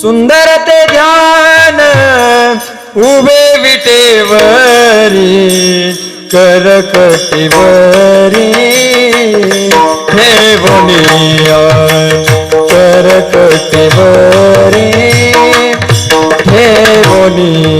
सुंदर ते ध्यान उभे विटेवरी करकटीवरी. ठेवनिया करकटीवरी. हे करते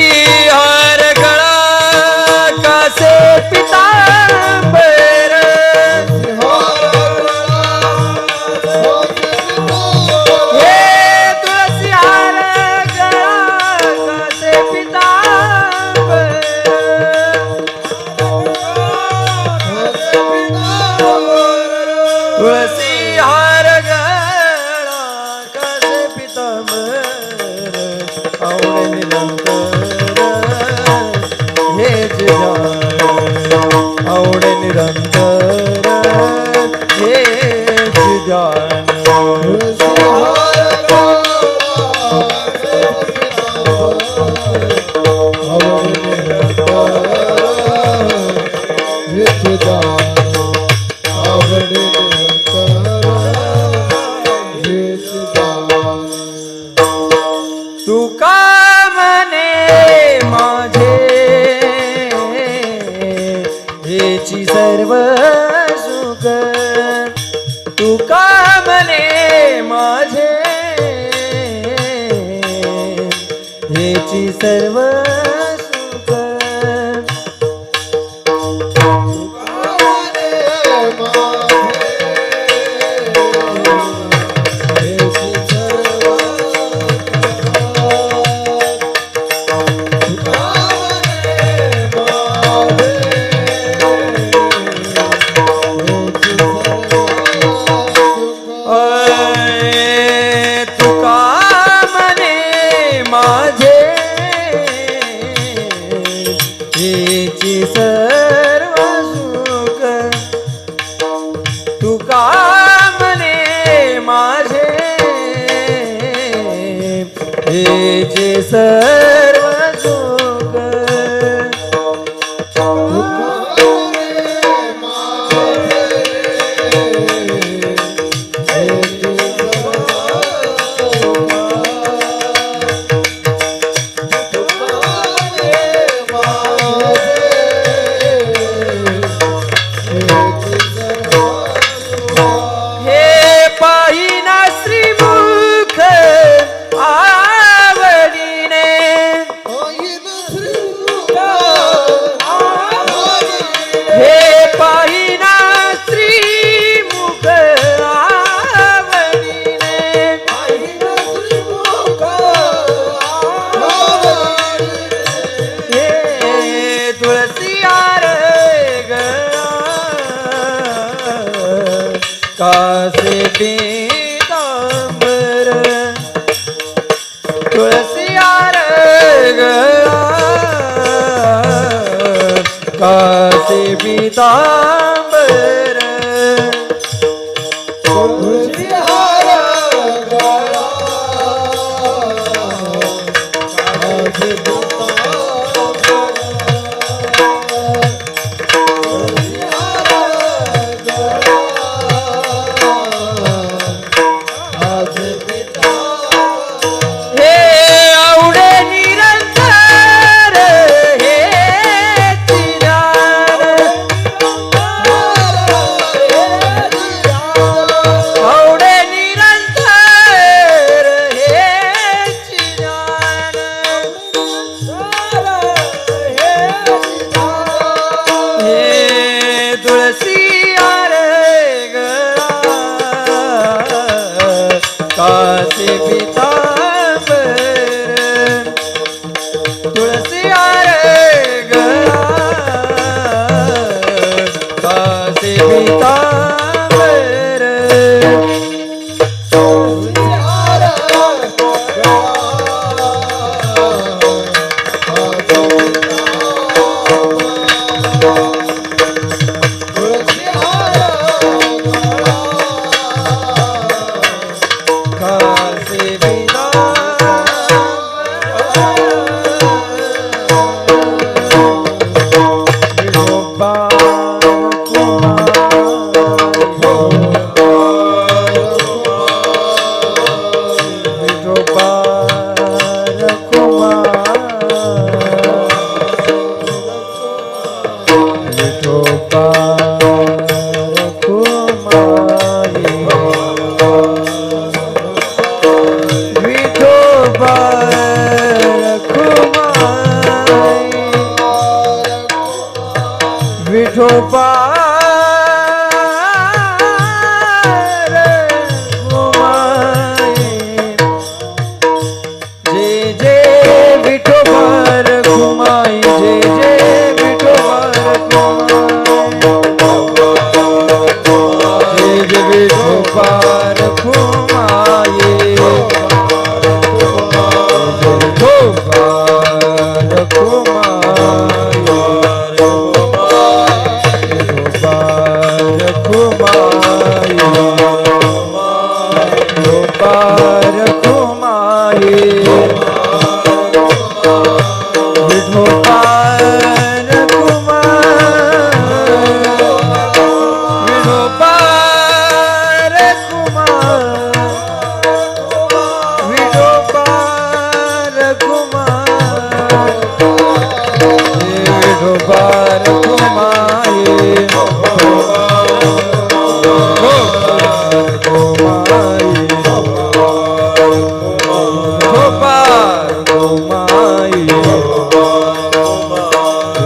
तुका म्हणे माझे? हेची सर्व सुख. तुका म्हणे माझे? हेची सर्व तुका म्हणे माझे. हे जे सर कास पीतांबर तुळसियार कास पीतांबर तुळसिया ওঠো যে যে বিঠোবার ঘুমাই যে যে বিঠোবার ঘুমাই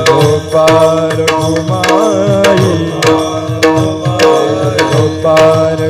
ગોપાલ ગોપાલ